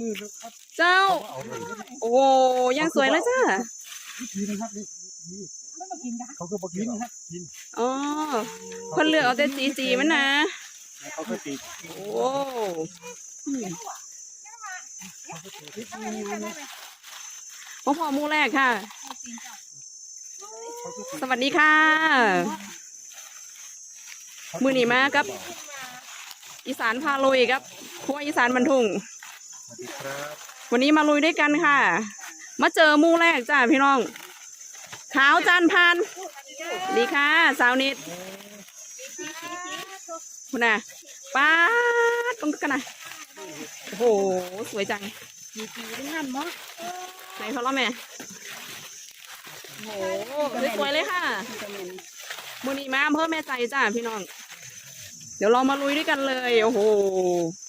มือนะครับ เจ้า เอาเลยโอ้โหยังสวยเลยจ้าดีนะครับนี่ดีเขาก็บอกกินนะครับกินอ๋อเพิ่นเลือกเอาแต่จีจีมันนะ เขาก็ติดโอ้อืมพ่อพ่อหมูแรกค่ะ สวัสดีค่ะ มือหนีมากับ อีสานพาลุยครับครัวอีสานบรรทุงส วัสดีครับ วันนี้มาลุยด้วยกันค่ะ มาเจอหมู่แรกจ้าพี่น้อง ขาวจันพันธุ์ดีค่ะ สาวนิดคุณน่ะป้าดตรงกันนะโอ้โห สวยจังมีกี่งานมั้งไหนเขาเล่าแม่ โอ้โหสวยๆเลยค่ะมือนี้มาอำเภอแม่ใจจ้าพี่น้อง เดี๋ยวเรามาลุยด้วยกันเลย โอ้โห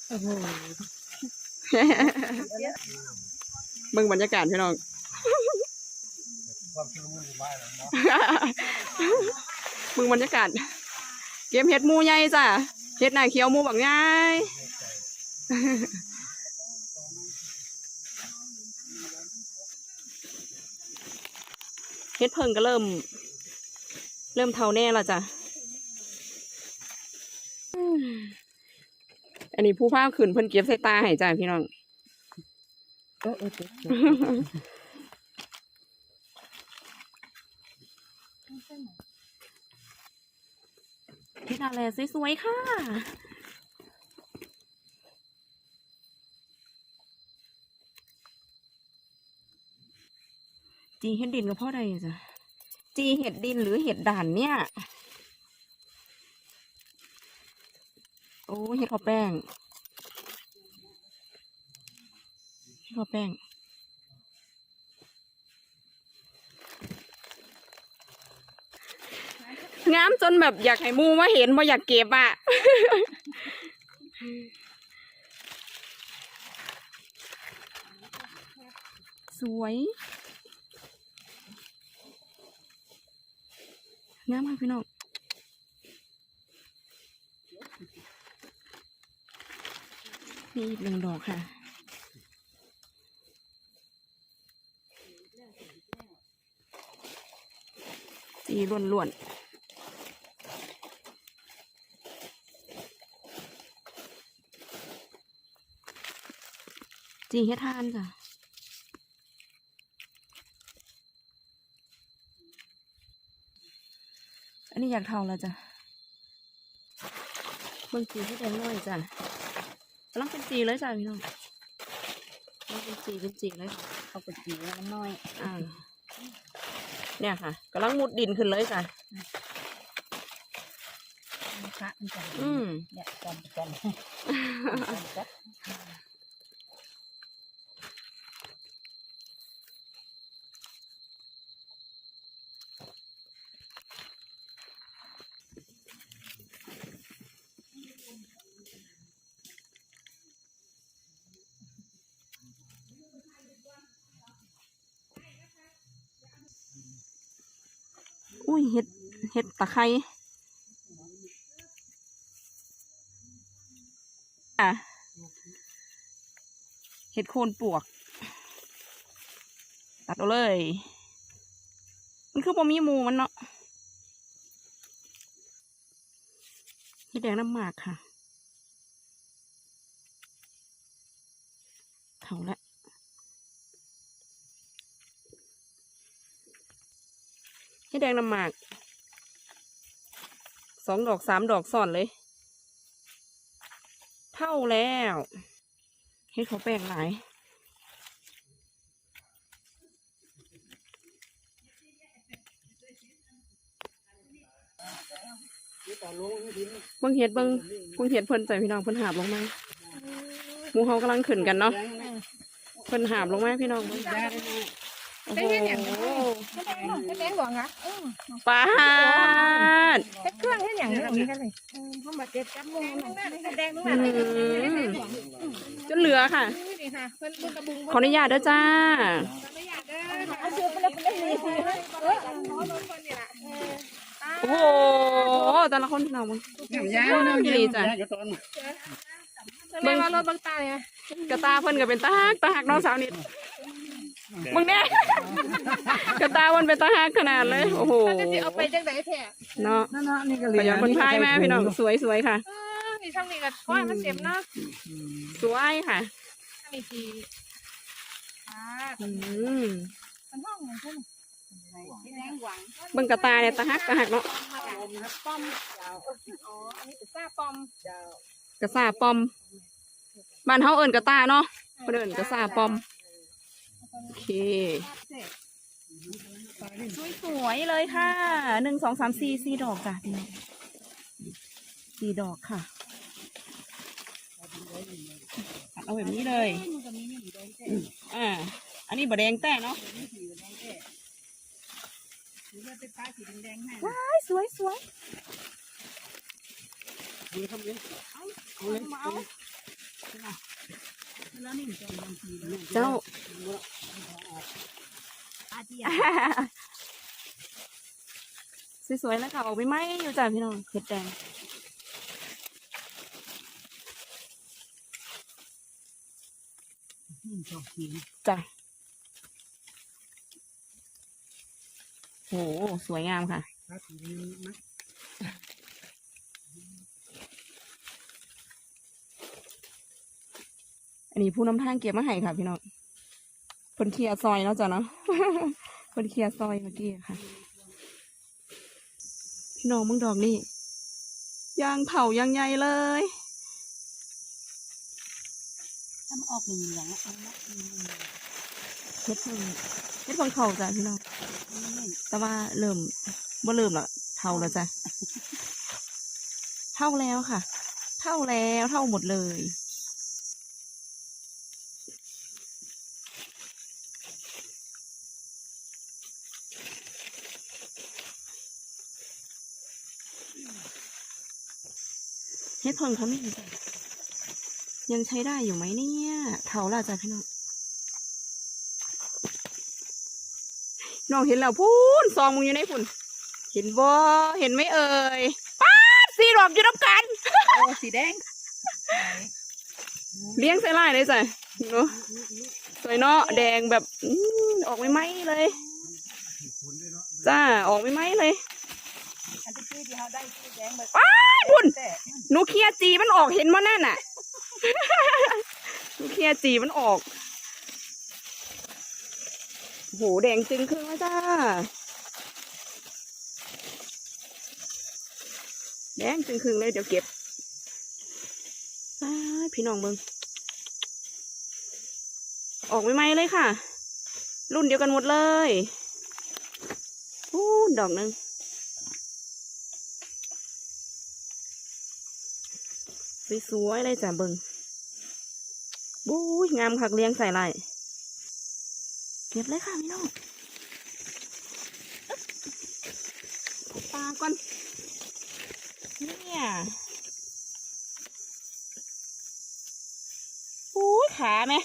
โอ้โห เบิ่งบรรยากาศพี่น้องมึงบรรยากาศ เก็บเห็ดมูใหญ่จ้ะเห็ดหนาเขียวมูบักง่ายเห็ดเพิ่งก็เริ่ม เริ่มเท่าแน่ละจ้ะอืมอั นนี้ผู้พาขืนเพิ่นเก็บใส่ตาให้จ้ะพี่น้องโอ้โหเฮ็ดอะไรสวยๆค่ะจีเห็ดดินกับพ่อใดอะจ้ะจีเห็ดดินหรือเห็ดด่านเนี่ย โอ้เห็ดข้าวแป้งข้าวแป้ง งามจนแบบอยากให้มูมาเห็นว่าอยากเก็บอะ สวย งามค่ะพี่น้อง นี่อีกหนึ่งดอกค่ะ สีล้วนๆจีเฮ็ดทานจ้ะอันนี้อยากเท่าแล้วจ้ะเบิ่งจีให้แดงน่อยจ้ะ กำลังเป็นจีเลยจ้ะพี่น้องกำลังเป็นจีเป็นจีเลยค่ะเขาไปกี่แล้วน้อยอ่าเนี่ยค่ะกำลังมุดดินขึ้นเลยจ้ะพระมันจะอืมเนี่ยจำจำจำ อุ้ยเห็ดเห็ดตะไคร้อะเห็ดโคนปวก ตัดเอาเลย มันคือบ่มีมูมันเนาะเห็ดแดงน้ำหมากค่ะเท่าละเห็ด แดงน้ำหมากสองดอกสามดอกซ้อนเลย เท่าแล้วเฮ็ดเขาแปลงหลายเบิ่งเห็ดเบิ่งเบิ่งเห็ดเพิ่นใส่พี่น้องเพิ่นหาบลงมาหมูเฮากำลังขึ้นกันเนาะเพิ่นหาบลงมาพี่น้องเบิ่งโอ้โห แดงหลวงอะปาดเครื่องให้อย่างนี้กันเลยเขามาเก็บจับมือแดงอืมจนเหลือค่ะนี่ค่ะเพิ่นเพิ่นะขออนุญาตเด้อจ้าเอาเชือกไปเลยไปเลยเออขอลงคนนี่แหละโอ้โหแต่ละคนพี่น้องมึงยาวเนาะดีจ้ะเดี๋ยวตอนแม่ารถบางตาไงกระตาเพิ่นก็เป็นตาฮักตาฮักน้องสาวนิด มึงแน่กระตามันเป็นตาฮักขนาดเลย โอ้โหมันก็จะเอาไปจังไหนแท้เนาะนั่นนะนี่ก็ขเรียยันคนพายแม่พี่น้องสวยสวยค่ะเออนี่ช่างนี่ก็ว่ามันเสียมเนาะสวยค่ะช่างนี่ทีอ่าอืมมันห้องเหมือนกันแรงหวังเบิ่งกระตาเนี่ยตาฮักตาฮักเนาะปอมอ๋ออันนี้เป็นซ่าปอมกระซาปอมบ้านเฮาเอิ้นกระตาเนาะเพิ่นเอิ้นกระซาปอม โอเค สวยๆเลยค่ะ หนึ่งสองสามสี่สี่ดอกจ้ะพี่น้องสี่ดอกค่ะตัดเอาแบบนี้เลย อ่า อันนี้บะแดงแต่เนาะว้ายสวยสวยดูทำเองเอาเลยมาเอา เจ้าสวยๆแล้วค่ะออกไปไหมอยู่จ้ะพี่น้องเห็ดแดงจ้ะโหสวยงามค่ะ ครับมีไหม อันนี้ผู้นำทางเก็บมาให้ค่ะ พี่น้องเพิ่นเคลียร์ซอยเนาะจ้ะเนาะเพิ่นเคลียร์ซอยเมื่อกี้ค่ะ พี่น้องมึงดอกนี่ยางเผายางใหญ่เลยถ้ามันออกเหลืองๆอะเอาละเฮ็ดเพิ่งเฮ็ดเพิ่งเข่าจ้ะพี่น้องแต่ว่าเริ่มบ่เริ่มละเท่าแล้วจ้ะเท่าแล้วค่ะ เท่าแล้วเท่าหมดเลย เฮ็ดเพิ่งเขาไม่มีจ้ะยังใช้ได้อยู่ไหมเนี่ยเท่าและจ้ะพี่น้องน้องเห็นแล้วพูนซองมึงอยู่ในพุ่นเห็นบ่เห็นไหมเอ่ยป้าดสีดอกอยู่น้ำกันโอ้สีแดง เลี้ยงใส่ไล่เลยจ้ะเนาะสวยเนาะแดงแบบออกไม่ไหมเลย จ้าออกไม่ไหมเลย ที่พี่ที่เขาได้สีแดงแบบว้ายพุ่นแต่หนูเคลียร์จีมันออกเห็นมั้นั่นน่ะ หนูเคลียร์จีมันออกโหแดงจึงครึ่งแล้วจ้า แดงจึงครึ่งเลยเดี๋ยวเก็บอ้ายพี่น้องเบิงออกไม่ไหมเลยค่ะ รุ่นเดียวกันหมดเลยอู้ดอกหนึ่ง สวยๆเลยจ้ะเบิงบู๊ยงามคักเลี้ยงใส่ไรเก็บเลยค่ะพี่น้องอึ๊บเอาปลาก่อนเนี่ยบู๊ขาไหม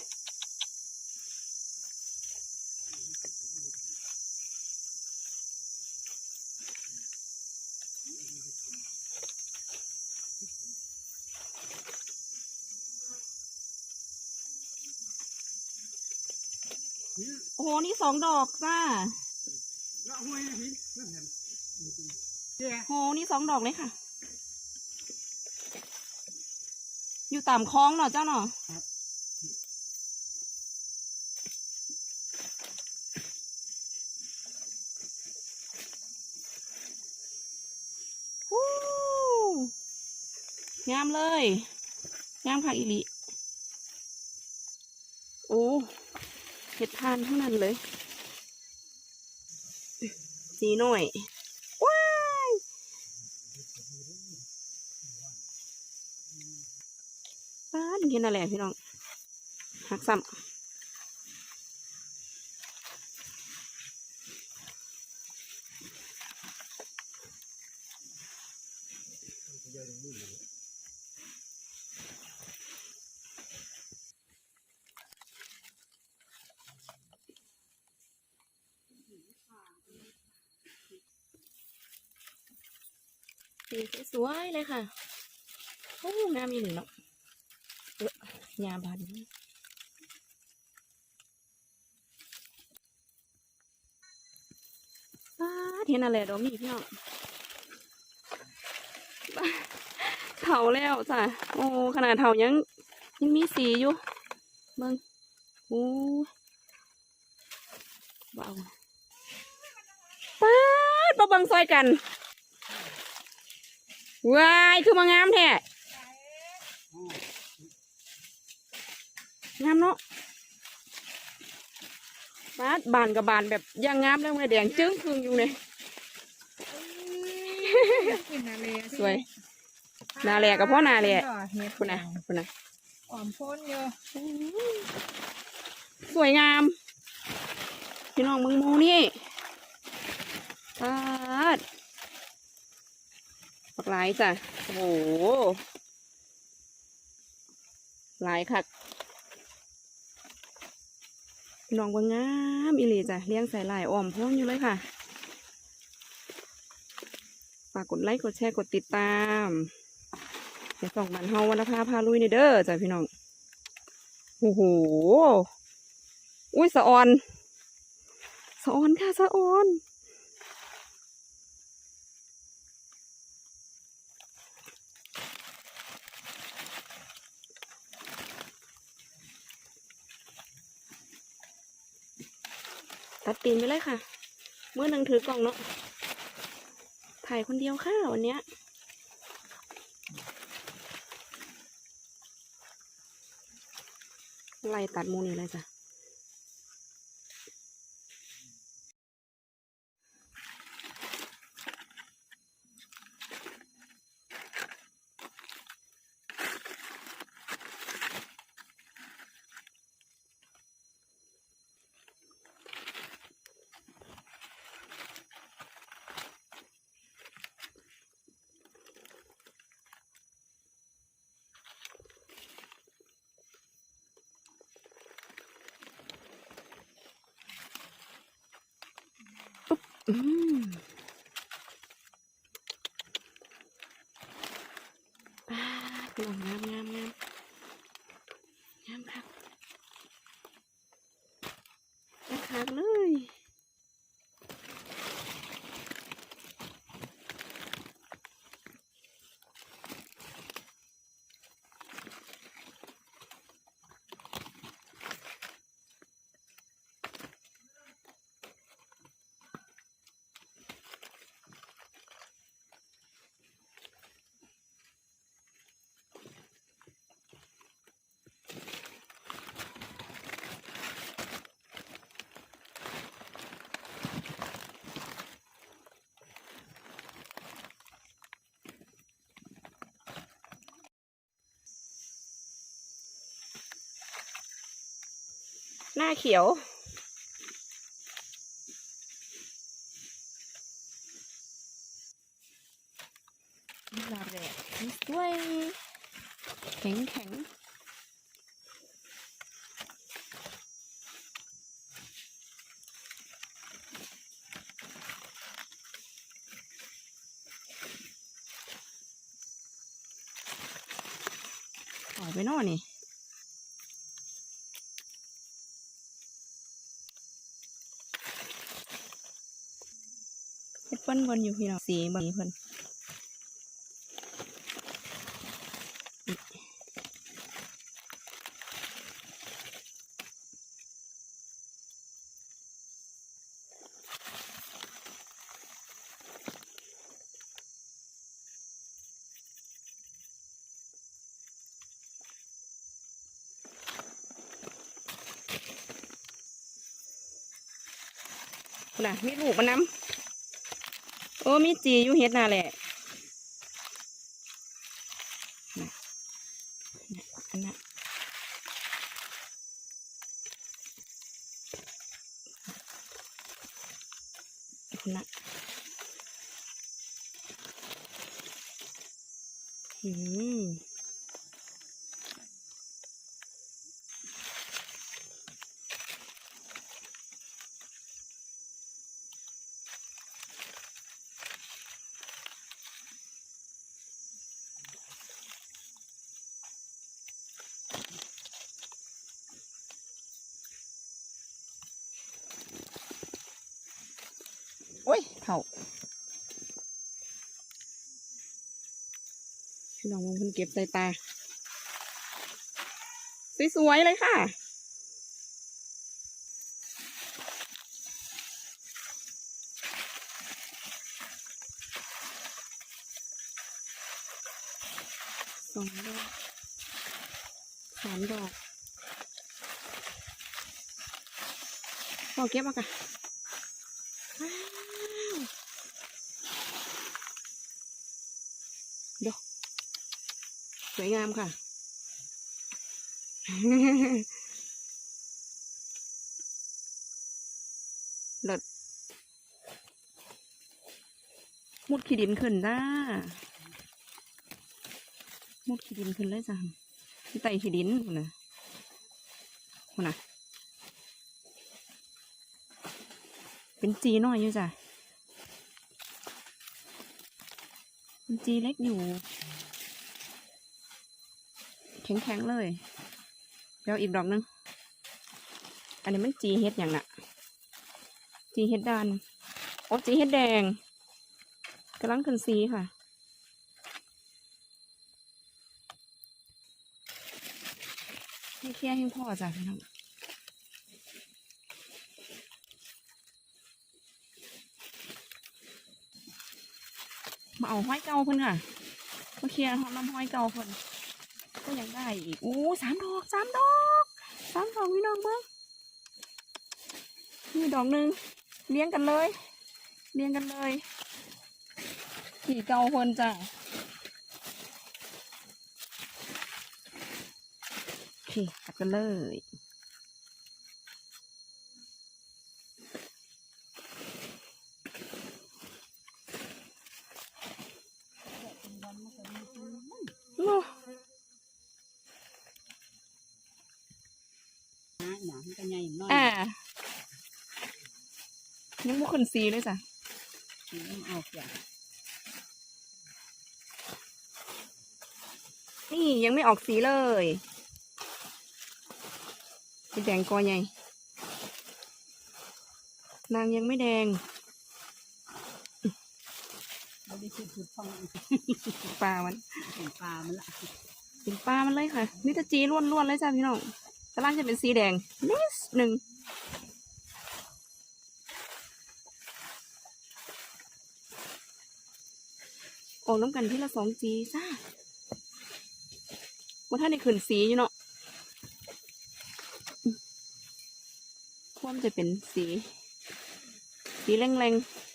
หนี่สองดอกจ้าแล้โหนี่สองดอกเลยค่ะ อยู่ตามคลองเนาะเจ้าเนาะงามเลย งามค่ะอีหลิ โอ้ เห็ดทานทั้งนั้นเลยสีหน่อยว้ายป้าดเห็นอะไรพี่น้องหักซ้ำสีสวยๆ เลยค่ะโอ้งามอีหนึ่งเนาะยาบาดนี้อ้าเห็นอะไรดอกนี่พี่น้องเถาแล้วจ้ะโอ้ขนาดเถายังยังมีสีอยู่เบิ่งโอ้ว้าป๊าดมาบิ่งซอยกัน ว้ายคือมางามแท้งามเนาะบาดบานกับบานแบบยังงามแล้วไงแดงจึ้งคืงอยู่เนี่ยสวยนาแหลกกับพ่อนาแหลเฮ็ดคุณนะคุณนะอ่อมพ้นเยอะสวยงาม พี่น้องมึงมูนี่ปาด ปักหลายจ้ะ โอ้โหหลายคักน้องว่างามอีหลีจ้ะเลี้ยงใส่ลายอ้อมพ้องอยู่เลยค่ะ ฝากกดไลค์กดแชร์กดติดตามอย่าส่องบันเฮาวันละพาพาลุยในเด้อจ้ะพี่น้อง โอ้โห อุ้ยสะออน สะออนค่ะสะออน ตีนไปเลยค่ะ เมื่อนังถือกล่องเนาะถ่ายคนเดียวค่ะวันเนี้ยไล่ตัดมูนี่เลยจ้ะ อืมป้าด พี่น้องงามงามงาม หน้าเขียวนี่ลาแรกนี่สวยแข็งแข็งออกไปนอนี่ เพิ่นอยู่พี่น้องสีบนนี้เพิ่นนะมีลูกมันน้ำ อ้มีจีอยู่เฮ็ดน่าแหละน่ะน่ะอันน่ะคุณน่ะอืม เขา พี่น้องมันเก็บใส่ตา สวยๆเลยค่ะ สองดอกสามดอกพอเก็บเอาค่ะว้าวเดี๋ยว สวยงามค่ะเลิศมุดขี้ดินขึ้นจ้ามุดขี้ดินขึ้นเลยจ้ะที่ไต่ขี้ดินคนน่ะคนน่ะ เป็นจีน้อยอยู่จ้ะเป็นจีเล็กอยู่ แข็งๆเลยเดี๋ยวอีกดอกหนึง อันนี้มันจีเฮ็ดอย่างน่ะ จีเฮ็ดดานโอ้จีเฮ็ดแดงกำลังขึ้นสีค่ะให้เคลียให้พ่อจ้ะพี่น้องมาเอาห้อยเก่าเพิ่นค่ะมาเคลียร์ทำน้ำห้อยเก่าเพิ่น ก็ยังได้อีกโอ้สามดอกสามดอกสามดอกพี่น้องเบิ้งนี่ดอกหนึ่งเลี้ยงกันเลยเลี้ยงกันเลยขี่เก่าเพิ่นจ้ะโอเคตัดกันเลย โอ้ หนามันก็ใหญ่น้อย อ่า ยังไม่ขึ้นสีเลยจ้ะเอาเสียนี่ยังไม่ออกสีเลยเป็นแดงกอใหญ่ นางยังไม่แดงไม่ได้คือฟังปลา มันเป็นปลา มันละเป็นปลา มันเลยค่ะ นี่จะจีล้วนๆเลยจ้ะพี่น้องกำลังจะเป็นสีแดงนิดหนึ่ง ออกน้ำกันที่ละสองจีจ้าว่าถ้าในขืนสีอยู่เนาะควรจะเป็นสี สีแรงๆ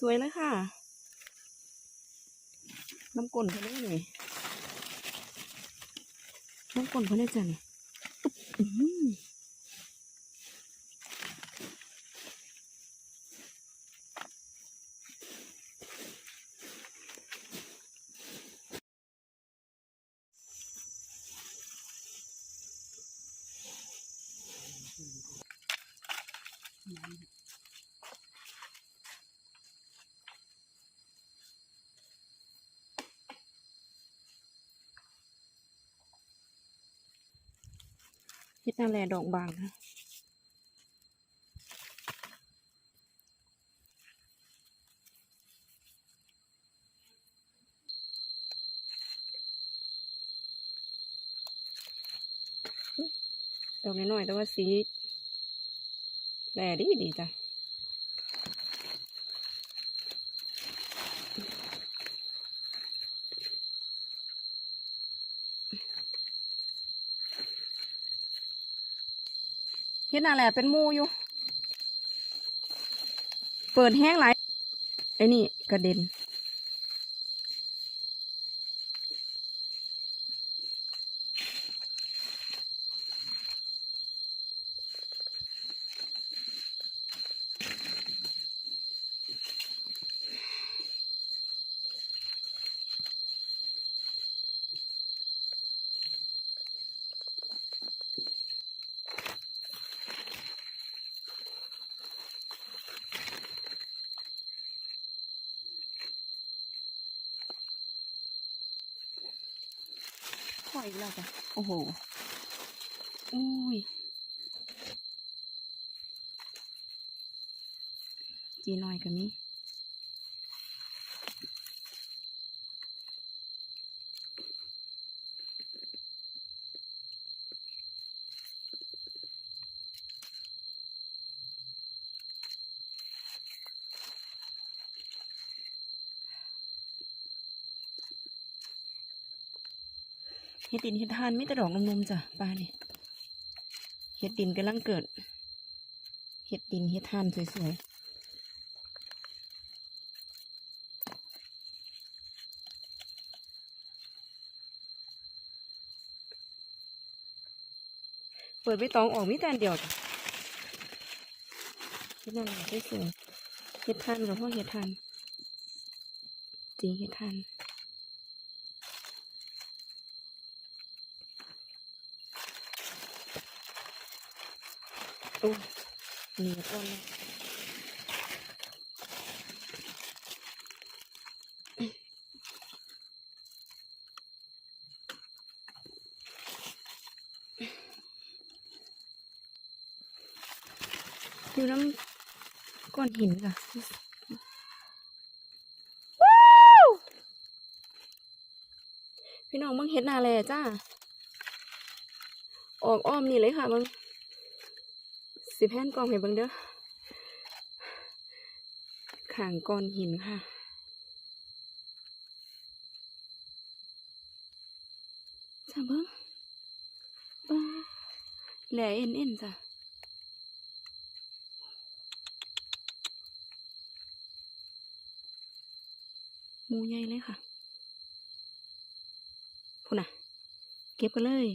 สวยๆเลยค่ะ น้ำกลนเขาเลยนี่น้ำกลนเขาเลยจ้ะนี่ อุ๊บอื้อหือเฮ็ดนาแลดอกบางดอกน้อยๆแต่ว่าสีแหล่ดีดีจ้ะ เฮ็ดน่ะแหละเป็นมูอยู่ เปิดแห้งหลไอ้นี่กระเด็น อยอีกแล้วจ้ะโอ้โหอุ้ยจีน่อยกันนี้ เฮ็ดดินเฮ็ดทานไม่แต่ดอกนมๆจ้ะป้านี่เฮ็ดดินกำลังเกิดเฮ็ดดินเฮ็ดทานสวยๆเปิดใบตองออกมีแต่นเดียวจ้ะเฮ็ดนั่นแหละสวยเฮ็ดทานกับพ่อเฮ็ดทานจริงเฮ็ดทาน โอ้เหนียวก้อนเลยอยู่น้ำก้อนหินค่ะว้าวพี่น้องมึงเห็ดนาแลจ้า ออกอ้อมนี่เลยค่ะมึง สิแผ่นกล่องให้เบิ่งเด้อขางก้อนหินค่ะ จ้าเบิ่งบ้าแหล่เอ็นเอ็นจ้ะมูใหญ่เลยค่ะ พูดน่ะ เก็บกันเลย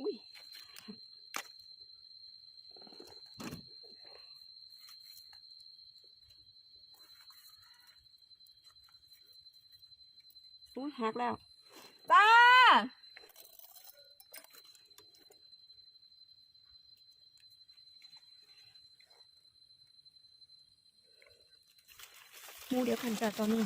อุ้ย อุ้ยหักแล้วจ้าหมูเดียวกันจ้ะตอนนี้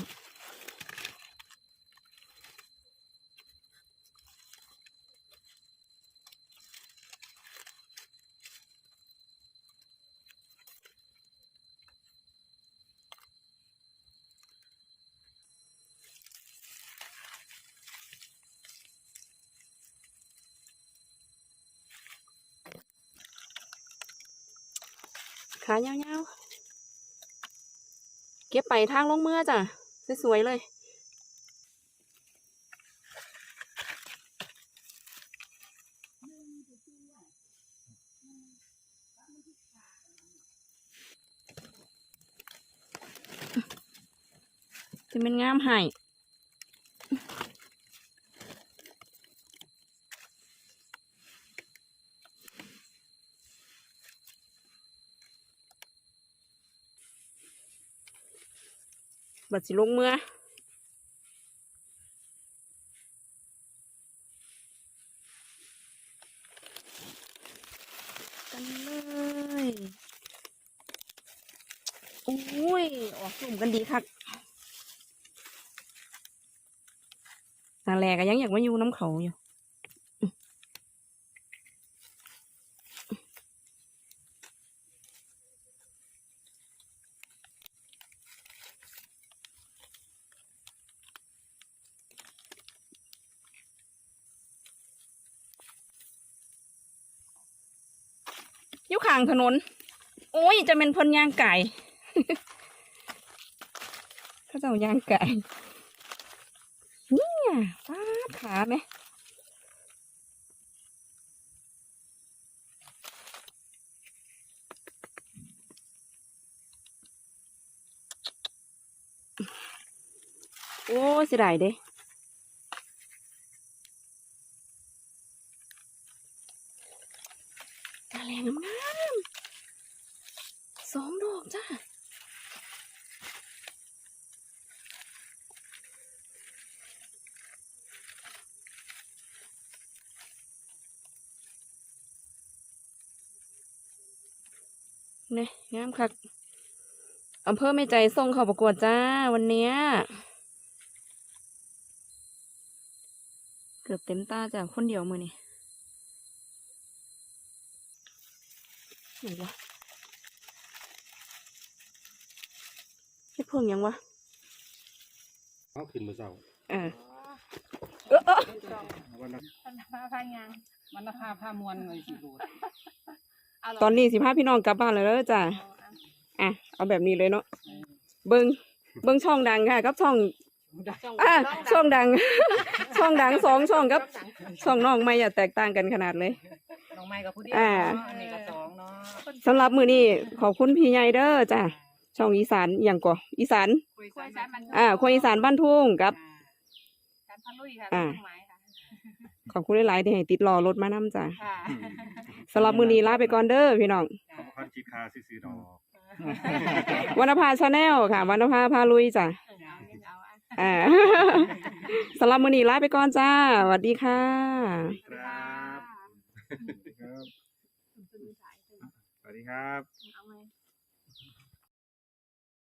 ขายาวๆ เก็บไปทางลงเมื่อจ้ะ สวยๆเลยจะเป็นงามให้ บัดสิลงเมื่อกันเลยโอ้ย ออกสุ่มกันดีคักนาแลก็ยังอยากมาอยู่น้ำเขาอยู่างถนน โอ้ย จะเป็นเพนยางไก่เขาเจ้ายางไก่เนี่ยฟ้าขาไหมโอ้เสียดายเด้ตาแรงงามๆสองดอก จ้าเนี่ยงามคักอำเภอไม่ใจส่งเข้าประกวดจ้า วันเนี้ยเกือบเต็มตาจ้ะคนเดียวมือนี่ไหนวะเฮ็ดเพิ่งยังวะเขาขึ้นมาเศร้าเออวันละพาพายางวันละผ้าผ้ามวนเลยสิดูตอนนี้สิพาพี่น้องกลับบ้านเลยเด้อจ้ะอะเอาแบบนี้เลยเนาะเบิ้งเบิ้งช่องดังค่ะกับช่องอะช่องดัง ช่องดังสองช่องกับช่องน้องไม่อย่าแตกต่างกันขนาดเลยน้องไม้กับผู้ดีอ่าเนาะอันนี้ก็สองเนาะสำหรับมือนี้ขอบคุณพี่ใหญ่เด้อจ้ะ ช่องอีสานอหย่างก่ออีสาน คุยคุยสาสามยมันอ่าคนอีสานบ้านทุ่งกับ การพันลุยค่ะอ่าต้นไม้ค่ะขอบคุณหลายๆที่ให้ติดรอรถมานํจ้ะค่ะสำหรับมือนี้ลาไปก่อนเด้อพี่น้องเขาคันคิดคาซื้อดอก วรรณภาชาแนลค่ะวรรณภาพาลุยจ้ะเอาเงินเอาอะ อ่า สำหรับมือนี้ลาไปก่อนจ้าสวัสดีค่ะ ครับคุณสายสวัสดีครับ เอาไหม